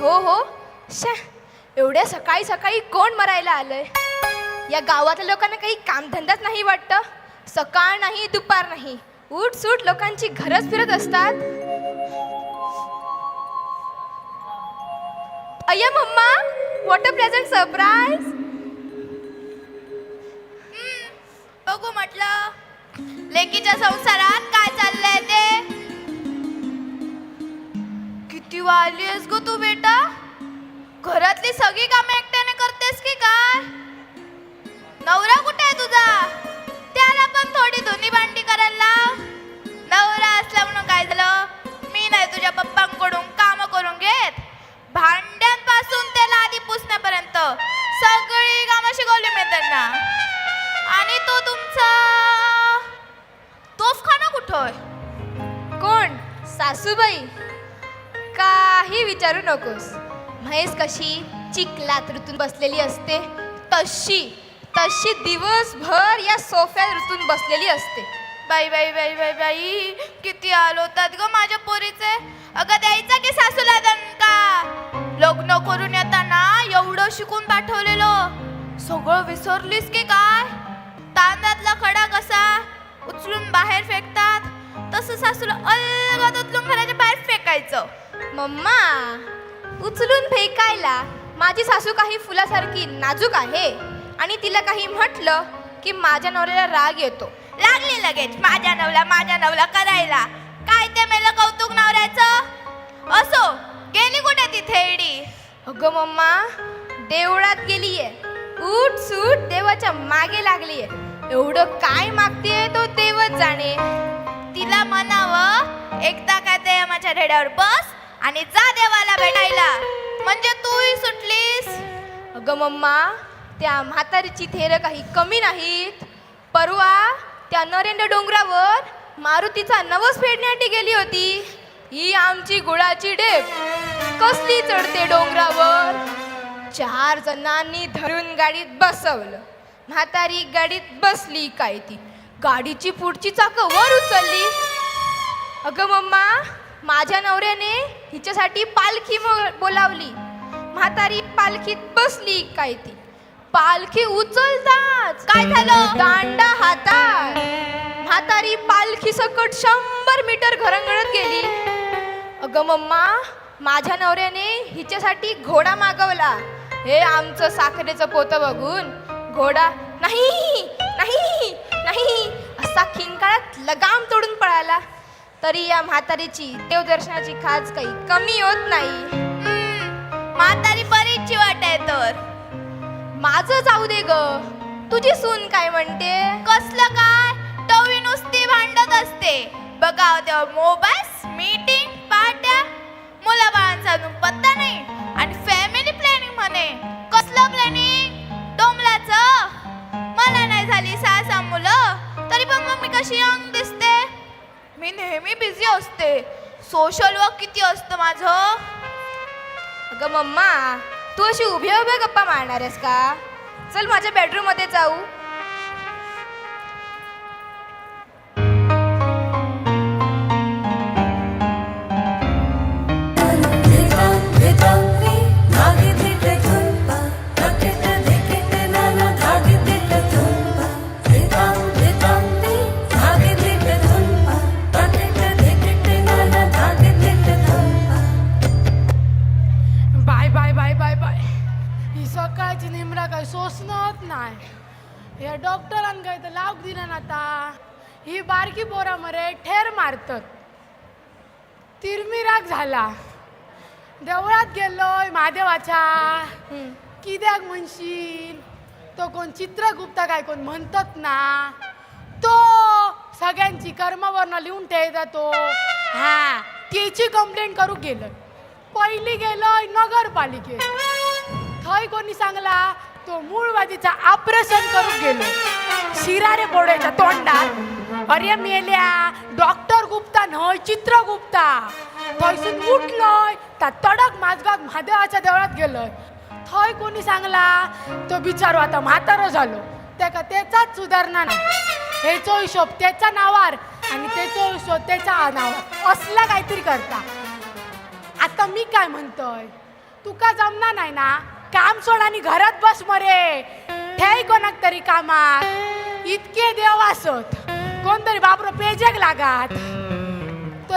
हो हो. शा एवढ्या सकाळी सकाळी कोण मरायला आलंय? या गावातल्या लोकांना काही कामधंदाच नाही वाटतं. सकाळ नाही दुपार नाही. उठ सूट लोकांची घरच फिरत असतात. अय्या mamma what a pleasant surprise बघू म्हटलं. लेकीच्या संसारात काय चाललंय ते? किती वाली आहेस ग तू बेटा? घरातली सगळी कामे एकट्याने करतेस की काय? नवरा कुठे आहे तुझा? त्याला पण थोडी धुनी भांडी करायला नकोस. म्हैस कशी चिखलात ऋतून बसलेली असते तशी तशी दिवसभर या सोफ्यात ऋतून बसलेली असते. बाई बाई बाई बाई बाई किती आलो होतात ग माझ्या पोरीचे. अगं द्यायचा की सासूला दणका? लग्न करून येताना एवढं शिकून पाठवलेलं. सगळं विसरलीस की काय? तांदळातला खडा कसा? उचलून बाहेर फेकतात. तसं सासूला अलगद उचलून घराच्या बाहेर फेकायचं. मम्मा उचलून फेकायला माझी सासू काही फुलासारखी नाजूक आहे? आणि तिला काही म्हटलं की माझ्या नवऱ्याला राग येतो. लागली लगेच माझ्या नवला माझ्या नवला करायला. काय ते मेलं कौतुक नवऱ्याचं? असो गेली कुठे ती थेडी अगं मम्मा देवळात गेलीये. उठ सूट देवाच्या मागे लागलीये. एवढं काय मागतेय तो देवच जाणे? तिला म्हणावं एकदा काय ते माझ्या रेड्यावर बस आणि जा देवाला भेटायला. म्हणजे तूही सुटलीस? अगं मम्मा त्या म्हातारीची थेर काही कमी नाहीत. परवा त्या नरेंद्र डोंगरावर मारुतीचा नवस फेडण्यासाठी गेली होती. ही आमची गुळाची डेप कसली चढते डोंगरावर? चार जणांनी धरून गाडीत बसवलं. म्हातारी गाडीत बसली काय ती? गाडीची पुढची चाक वर उचलली. अगं मम्मा माझ्या नवऱ्याने हिच्यासाठी पालखी बोलावली. म्हातारी पालखीत बसली काय ती पालखी उचलताच काय झालं? दांडा हातात. म्हातारी पालखी सकट शंभर मीटर घरंगळत गेली. अगं मम्मा माझ्या नवऱ्याने हिच्यासाठी घोडा मागवला. हे आमचं साखरेचं पोतं बघून घोडा नाही नाही नाही असा खिंकाळात लगाम तोडून पळाला. तरी या म्हातारीची देवदर्शनाची खाज काही कमी होत नाही. म्हातारी बरीचची वाट आहे तर. माझं जाऊ दे ग. तुझी सून काय म्हणते? कसलं काय? टवी नुसती भांडत असते. बघा तेव्हा मोबाईल मीटिंग पार्ट्या मुला बाळांचा अजून पत्ता नाही आणि फॅमिली प्लॅनिंग म्हणे. कसलं प्लॅनिंग डोंबलाचं मला नाही झाली सहा सहा मुलं. तरी पण मग मी कशी यंग दिसते मी नेहमी बिझी असते. सोशल वर्क किती असतं माझं? अगं मम्मा तू अशी उभ्या उभ्या गप्पा मारणार आहेस का? चल माझ्या बेडरूममध्ये जाऊ. देवळात गेलोय महादेवाच्या. किद्याक म्हणशील? तो कोण चित्रगुप्ता काय कोण म्हणतात ना. तो सगळ्यांची कर्मवर्ण लिहून ठेवता तो. हा. त्याची कंप्लेंट करू गेलं पहिली गेलोय नगरपालिकेत. थंय कोणी सांगला तो मूळवादीचा ऑपरेशन करू गेलो शिरारे बोडायच्या तोंडात. अरे मेल्या डॉक्टर गुप्ता न्हय चित्रगुप्ता थंयसून उठलोय त्या तडक माझगाव महादेवाच्या देवळात गेलोय. थंय कोणी सांगला तो बिचारो आता म्हातारो झालो. तेका त्याचाच सुधारणा नाही. हेचो हिशोब त्याच्या नावार आणि त्याचो हिशोब त्याच्या नावार असला काहीतरी करता. आता मी काय म्हणतोय? तुका जमना नाही ना? काम सोड आणि घरात बस मरे. ठेय कोणाक तरी कामात. इतके देव असत कोणतरी बापरो पेजेक लागात.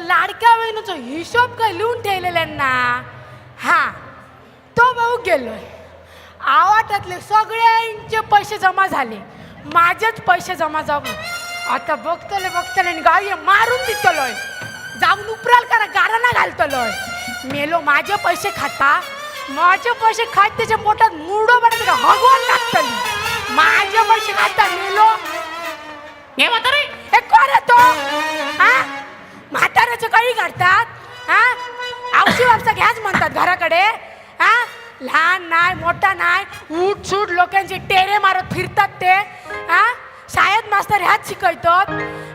तो लाडक्या बहिणीचा हिशोब काय लिहून ठेवलेल्यांना? हा तो भाऊ गेलोय. आवाटातले सगळ्यांचे पैसे जमा झाले. माझेच पैसे जमा जाऊ आता बघतले बघतले आणि गावी मारून दितलोय जाऊन उपराल करा गाराना घालतलोय मेलो माझे पैसे खाता. माझे पैसे खात त्याच्या पोटात मुडो बनत का? हगवून लागतली माझे पैसे खाता मेलो. हे म्हातारे काढतात हा? आवशी वापसा घ्याच म्हणतात घराकडे. हा? लहान नाही मोठा नाही उठ सूट लोकांचे टेरे मारत फिरतात ते. हा? शाळेत मास्तर ह्याच शिकवतात.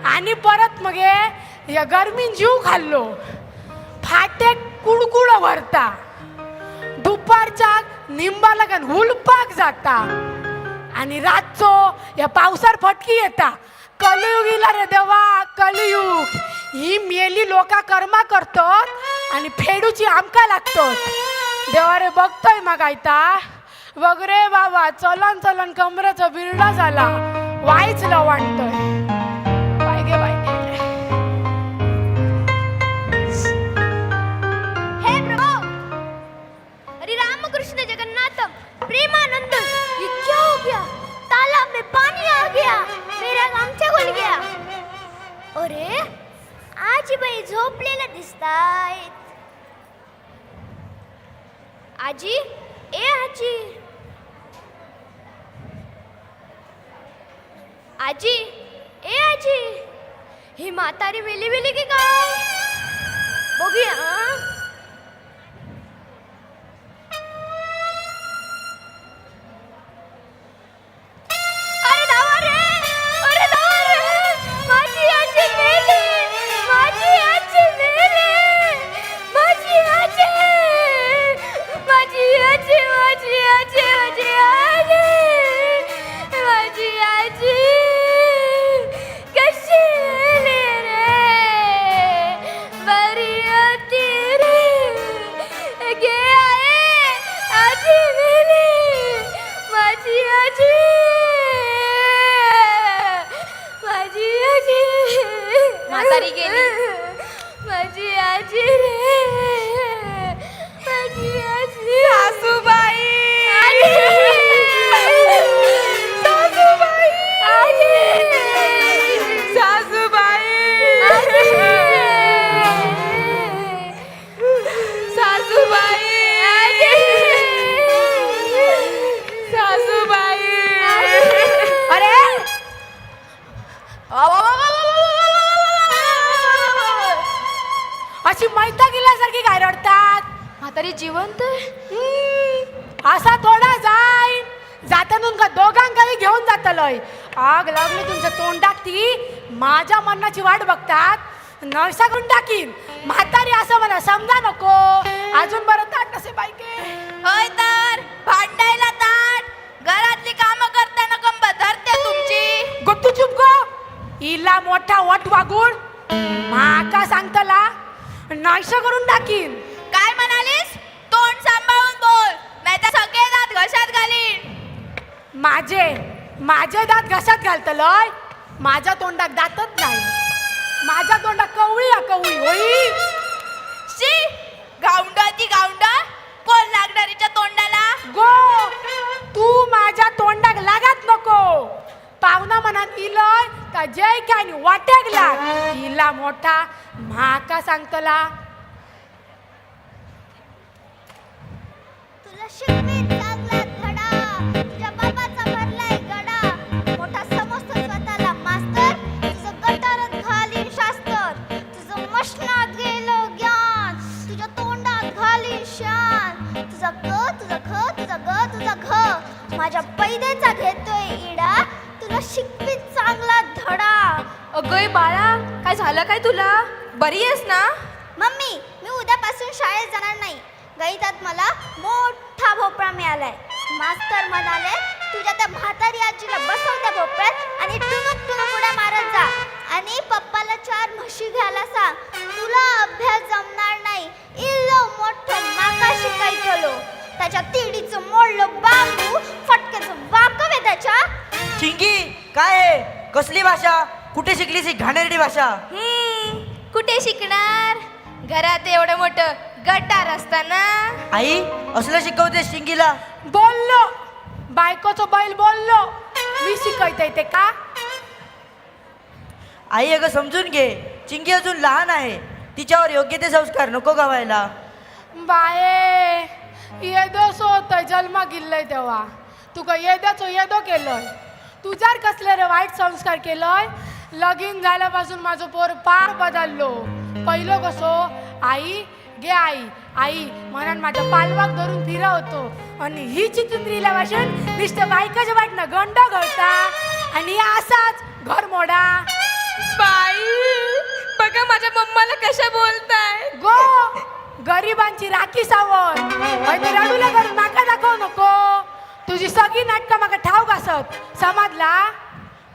आणि परत मग हे या गरमीन जीव खाल्लो. फाटे कुडकुड भरता. दुपारच्या निंबा लागून हुलपाक जाता. आणि रातचो या पावसार फटकी येता. कलियुग इला रे देवा कलियुग. ही मेली लोका कर्मा करतात आणि फेडूची आमका लागतात. देवा रे बघतोय मग आयता. वगरे बाबा चलन चलन कमरेचा बिरडा झाला. वाईच लवाणतोय प्रेमानंद ये क्या हो गया तालाब में पानी आ गया. मेरा गया अरे आजीबाई झोपलेल्या दिसतायत. आजी ए आजी. आजी ए आजी. ही म्हातारी वेली वेली की काय? जातलय आग लागली तुमच्या तोंडात ती माझ्या मरणाची वाट बघतात. नळसा करून टाकीन. म्हातारी असं मला समजा नको. अजून बरं ताट नसे बायके होय तर भांडायला ताट. घरातली कामं करताना कंब धरते तुमची. गुट्टू चुप गो. इला मोठा वट वागून. माका सांगतला नळसा करून टाकीन. माझे दात घशात घालतलय माझ्या तोंडात दातच नाही. माझ्या तोंडात कवळी आ कवळी होई. शी गावंडा ती गावंडा. कोण लागणारीच्या तोंडाला? गो तू माझ्या तोंडाक लागत नको. पाहुणा मनात इलय का जय काय वाट्याक लाग इला मोठा म्हाका सांगतला. तुला शिकवे चांगला. घ माझ्या पैद्याचा घेतोय इडा. तुला शिकवी चांगला धडा. अगय बाळा काय झालं काय तुला? बरी आहेस ना? मम्मी मी उद्यापासून शाळेत जाणार नाही. गणितात मला मोठा भोपळा मिळालाय. मास्तर म्हणाले तुझ्या त्या म्हातारी आजीला बसव त्या भोपळ्यात आणि टुनुक टुनुक उड्या मारत जा. आणि पप्पाला चार म्हशी घ्यायला सांग. तुला अभ्यास जमणार नाही. इल्लो मोठं माका शिकायचलो. त्याच्या मोडलं बांबू फटक्याचं वाकव आहे त्याच्या. चिंकी काय आहे कसली भाषा? कुठे शिकलीस ही घाणेरडी भाषा? हम्म, कुठे शिकणार? घरात एवढं मोठं गटार असताना. आई असलं शिकवते चिंकीला बोललो. बायकोचं बैल बोललो. मी शिकवते ते का? आई अगं समजून घे. चिंकी अजून लहान आहे. तिच्यावर योग्य ते संस्कार नको गावायला. बाये येदोसो होतंय जन्म गिल्लय तेव्हा तुका येद्याचो येदो केलंय. तुझ्यार कसले रे वाईट संस्कार केलंय लगीन झाल्यापासून माझं पोर पार बदललो. पहिलं कसो आई गे आई आई म्हणून माझ्या पालवाक धरून फिरवतो आणि ही चितुंद्रीला वाशून नुसतं बायकाच्या वाटणं गंड घडता आणि असाच घर मोडा. बाई बघा माझ्या मम्माला कशा बोलताय. गो गरिबांची राखी आणि रडूला करून माका दाखवू नको. तुझी सगळी नाटकं माका ठाव घासत. समजला?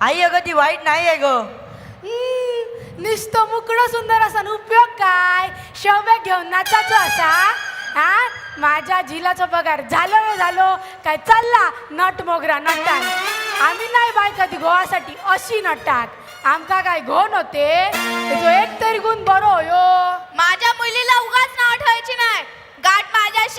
आई अगं ती वाईट नाही आहे ग. नुसतं मुकडं सुंदर असा न उपयोग काय? शव्य घेऊन नाचायचो असा? हा माझ्या झिलाचा पगार झालो रे झालो. काय चालला? नट मोगरा नटान. आम्ही नाही बाय कधी गोवासाठी अशी नटात. आमका काय घोन होते? एक तरी गुण बरो होयो.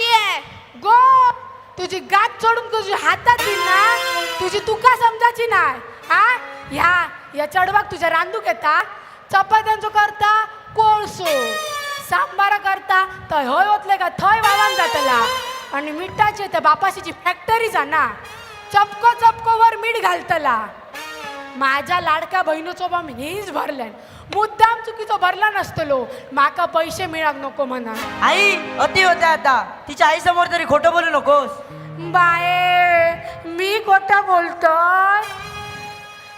गाठ आहे? गो तुझी गात सोडून तुझी हातात येईल ना तुझी तुका समजायची नाय हा? ह्या या चढवाक तुझ्या रांदूक येता. चपात्यांचो करता कोळसो. सांबारा करता थंय हय वतले का थंय वावान जातला. आणि मिठाची तर बापाशीची फॅक्टरी जाना चपको चपको वर मीठ घालतला. माझ्या लाडक्या बहिणीचो बा मी हीच भरल्यान मुद्दाम चुकीचो भरला नसतलो. माका पैसे मिळाक नको म्हणा. आई अति होते आता. तिच्या आई समोर तरी खोटं बोलू नकोस. बाये मी खोटं बोलतोय?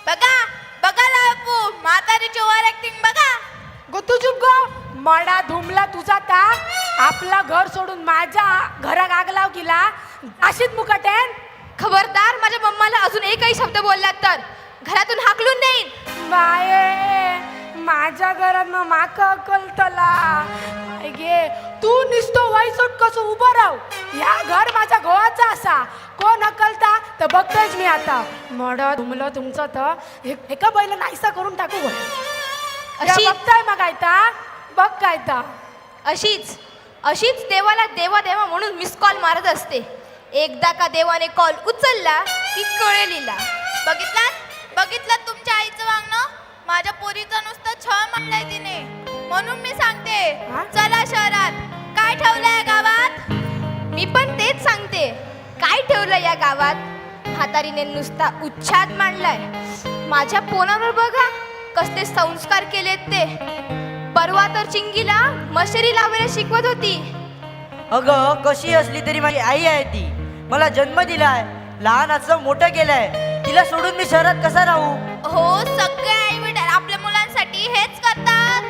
बघा बघा लापू म्हातारीची ओव्हर ऍक्टिंग बघा. गो तुझू गो. मडा धुमला तुझा ता. आपला घर सोडून माझ्या घरात आग लाव गेला अशीच मुकाटेन. खबरदार माझ्या मम्माला अजून एकही शब्द बोललात तर. घरातून हाकलून देईन. बाये माझ्या घरात मग माका अकलतला आई गे तू निसतो वाईसोट कसं उभं राहू? या घर माझ्या गोवाचा असा. कोण अकलता तर बघतोयच मी आता. मड धुमलं तुमचं तर हे- एका बैला नाहीसा करून टाकू गो अशी बघताय मग काय ता बघ काय ता. अशीच. अशीच देवाला देवा देवा म्हणून मिस कॉल मारत असते. एकदा का देवाने कॉल उचलला की कळेलीला. बघितलात बघितलात तुमच्या आईचं वागणं? माझ्या पोरीचं नुसतं छळ म्हणलंय तिने. म्हणून मी सांगते? चला शहरात. काय ठेवलंय गावात? मी पण तेच सांगते. काय ठेवलं या गावात? म्हातारीने नुसता उच्छाद मांडलाय. माझ्या पोनावर बघा कसले संस्कार केलेत ते. परवा तर चिंगीला मशरी लावायला शिकवत होती. अगं कशी असली तरी माझी आई आहे ती. मला जन्म दिलाय. लहानाचं मोठं केलंय. तिला सोडून मी शहरात कसा राहू? हो सगळे आई वडील आपल्या मुलांसाठी हेच करतात.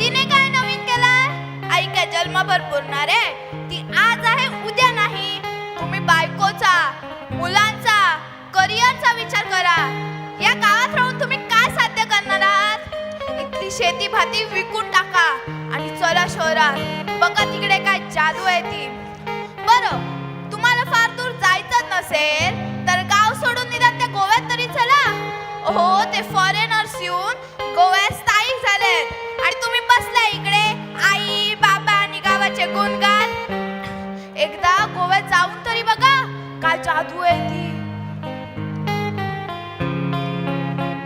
तिने काय नवीन केलंय? आई काय जन्मभर पुरणार आहे ती आज आहे उद्या नाही. तुम्ही बायकोचा मुलांचा करिअरचा विचार करा. या गावात राहून तुम्ही काय साध्य करणार आहात? इथली शेती भाती विकून टाका आणि चला शहरात. बघा तिकडे काय जादू आहे ती. बरं तुम्हाला फार दूर जायचं नसेल? गोव्यात तरी चला. हो ते फॉरेनर्स येऊन गोव्यात स्थायिक झालेत. आणि तुम्ही बसला इकडे. आई बाबा आणि गावाचे गुणगान. एकदा गोव्यात जाऊन तरी बघा. काय जादू आहे ती.